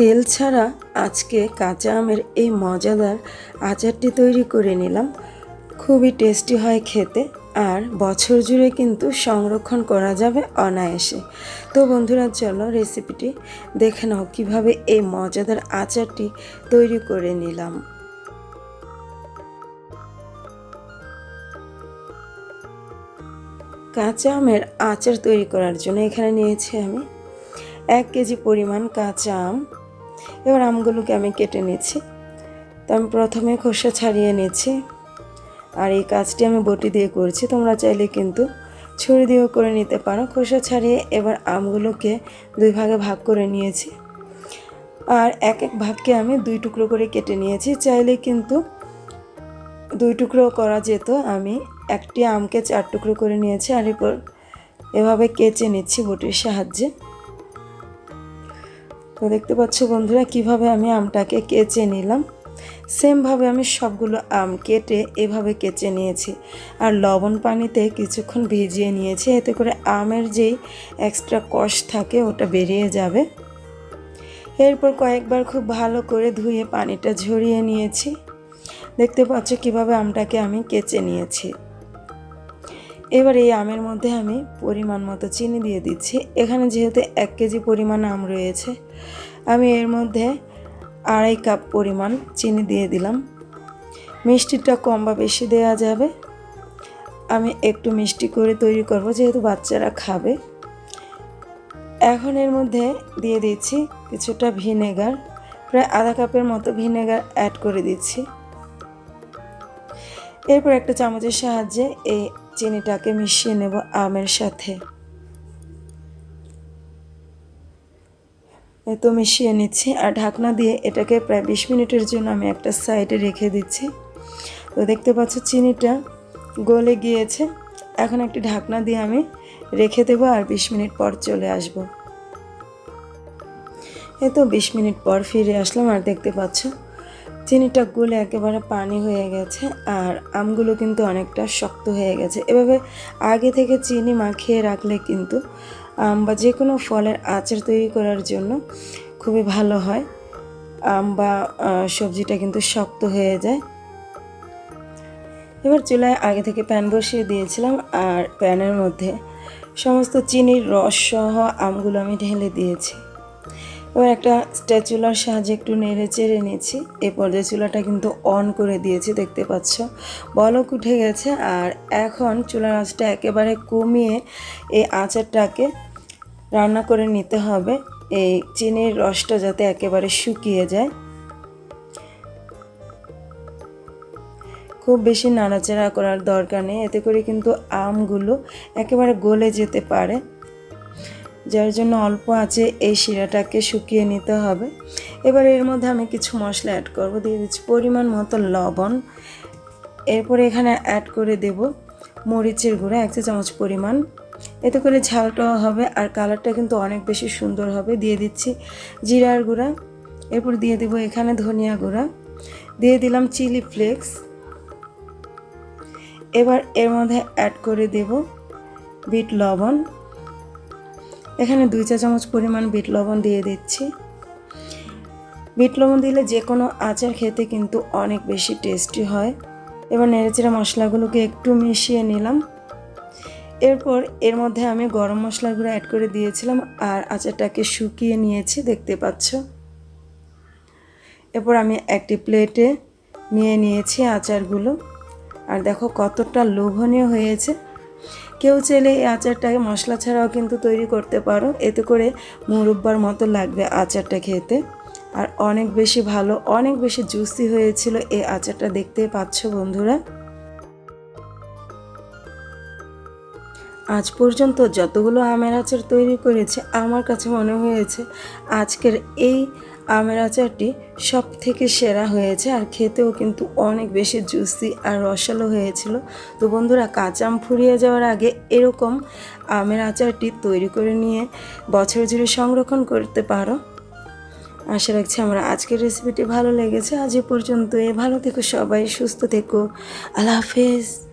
তেল ছাড়া আজকে কাঁচা আমের এই মজাদার আচারটি তৈরি করে নিলাম। খুবই টেস্টি হয় খেতে আর বছর জুড়ে কিন্তু সংরক্ষণ করা যাবে অনায়াসে। তো বন্ধুরা, চলো রেসিপিটি দেখে নাও কীভাবে এই মজাদার আচারটি তৈরি করে নিলাম। কাঁচা আমের আচার তৈরি করার জন্য এখানে নিয়েছি আমি এক কেজি পরিমাণ কাঁচা আম এবার আমগুলোকে আমি কেটে নিচ্ছি। তো আমি প্রথমে খোসা ছাড়িয়ে নিচ্ছি। আর এই কাজটি আমি বটি দিয়ে করছি। তোমরা চাইলে কিন্তু ছুরি দিয়েও করে নিতে পারো। খোসা ছাড়িয়ে এবার আমগুলোকে দুই ভাগে ভাগ করে নিয়েছি। আর এক এক ভাগকে আমি দুই টুকরো করে কেটে নিয়েছি। চাইলে কিন্তু দুই টুকরো করা যেত। আমি একটি আমকে চার টুকরো করে নিয়েছি। আর এরপর এভাবে কেচে নিচ্ছি বটির সাহায্যে। তো দেখতে পাচ্ছ বন্ধুরা, কীভাবে আমি আমটাকে কেচে নিলাম? সেমভাবে আমি সবগুলো আম কেটে এভাবে কেচে নিয়েছি। আর লবণ পানিতে কিছুক্ষণ ভিজিয়ে নিয়েছি, এতে করে আমের যেই এক্সট্রা কষ থাকে ওটা বেরিয়ে যাবে। এরপর কয়েকবার খুব ভালো করে ধুয়ে পানিটা ঝরিয়ে নিয়েছি। দেখতে পাচ্ছ কীভাবে আমটাকে আমি কেচে নিয়েছি। এবার এই আমের মধ্যে আমি পরিমাণ মতো চিনি দিয়ে দিচ্ছি। এখানে যেহেতু এক কেজি পরিমাণ আম রয়েছে, আমি এর মধ্যে আড়াই কাপ পরিমাণ চিনি দিয়ে দিলাম। মিষ্টিটা কম বা বেশি দেওয়া যাবে। আমি একটু মিষ্টি করে তৈরি করব, যেহেতু বাচ্চারা খাবে। এখন এর মধ্যে দিয়ে দিচ্ছি কিছুটা ভিনেগার, প্রায় আধা কাপের মতো ভিনেগার অ্যাড করে দিচ্ছি। এরপর একটা চামচের সাহায্যে এই চিনিটাকে মিশিয়ে নেব আমের সাথে। তো মিশিয়ে নিচ্ছি, আর ঢাকনা দিয়ে এটাকে প্রায় বিশ মিনিটের জন্য আমি একটা সাইডে রেখে দিচ্ছি। তো দেখতে পাচ্ছ চিনিটা গলে গিয়েছে। এখন একটি ঢাকনা দিয়ে আমি রেখে দেবো আর বিশ মিনিট পর চলে আসব। এই তো বিশ মিনিট পর ফিরে আসলাম, আর দেখতে পাচ্ছ চিনিটা গুলে একেবারে পানি হয়ে গেছে আর আমগুলো কিন্তু অনেকটা শক্ত হয়ে গেছে। এভাবে আগে থেকে চিনি মাখিয়ে রাখলে কিন্তু আম বা যে কোনো ফলের আচার তৈরি করার জন্য খুবই ভালো হয়। আম বা সবজিটা কিন্তু শক্ত হয়ে যায়। এবার চুলায় আগে থেকে প্যান বসিয়ে দিয়েছিলাম আর প্যানের মধ্যে সমস্ত চিনির রস সহ আমগুলো আমি ঢেলে দিয়েছি। এবার একটা স্ট্যাচুলার সাহায্যে একটু নেড়ে চেড়ে নিয়েছি এ পর্যায়ে চুলাটা কিন্তু অন করে দিয়েছি, দেখতে পাচ্ছ। বলক উঠে গেছে আর এখন চুলার আঁচটা একেবারে কমিয়ে এই আচারটাকে রান্না করে নিতে হবে। এই চিনির রসটা যাতে একেবারে শুকিয়ে যায়। খুব বেশি নাড়াচাড়া করার দরকার নেই, এতে করে কিন্তু আমগুলো একেবারে গলে যেতে পারে। যার জন্য অল্প আছে, এই শিরাটাকে শুকিয়ে নিতে হবে। এবার এর মধ্যে আমি কিছু মশলা অ্যাড করব। দিয়ে দিচ্ছি পরিমাণ মতো লবণ। এরপরে এখানে অ্যাড করে দেব মরিচের গুঁড়া, এক চামচ পরিমাণ। এতে করে ঝালটাও হবে আর কালারটা কিন্তু অনেক বেশি সুন্দর হবে। দিয়ে দিচ্ছি জিরার গুঁড়া। এরপর দিয়ে দেব এখানে ধনিয়া গুঁড়া। দিয়ে দিলাম চিলি ফ্লেক্স। এবার এর মধ্যে অ্যাড করে দেব বিট লবণ। এখানে দুই চা চামচ পরিমাণ বিট লবণ দিয়ে দিচ্ছি। বিট লবণ দিলে যে কোনো আচার খেতে কিন্তু অনেক বেশি টেস্টি হয়। এবার নেড়েচেড়ে মশলাগুলোকে একটু মিশিয়ে নিলাম। এরপর এর মধ্যে আমি গরম মশলাগুলো অ্যাড করে দিয়েছিলাম আর আচারটাকে শুকিয়ে নিয়েছি, দেখতে পাচ্ছ। এরপর আমি একটি প্লেটে নিয়ে নিয়েছি আচারগুলো। আর দেখো কতটা লোভনীয় হয়েছে। কেউ চাইলে এই আচারটাকে মশলা ছাড়াও কিন্তু তৈরি করতে পারো। এতে করে মুরব্বার মতো লাগবে আচারটা খেতে। আর অনেক বেশি ভালো, অনেক বেশি জুসি হয়েছিল এই আচারটা দেখতে পাচ্ছ বন্ধুরা। আজ পর্যন্ত যতগুলো আমের আচার তৈরি করেছে, আমার কাছে মনে হয়েছে আজকের এই আমের আচারটি সব থেকে সেরা হয়েছে আর খেতেও কিন্তু অনেক বেশি জুসি আর রসালো হয়েছিল। তো বন্ধুরা কাঁচা আম ফুরিয়ে যাওয়ার আগে এরকম আমের আচারটি তৈরি করে নিয়ে বছর জুড়ে সংরক্ষণ করতে পারো। আশা রাখছি আমার আজকের রেসিপিটি ভালো লেগেছে। আজ এ পর্যন্ত এ ভালো থেকো সবাই, সুস্থ থেকো। আল্লাহ হাফেজ।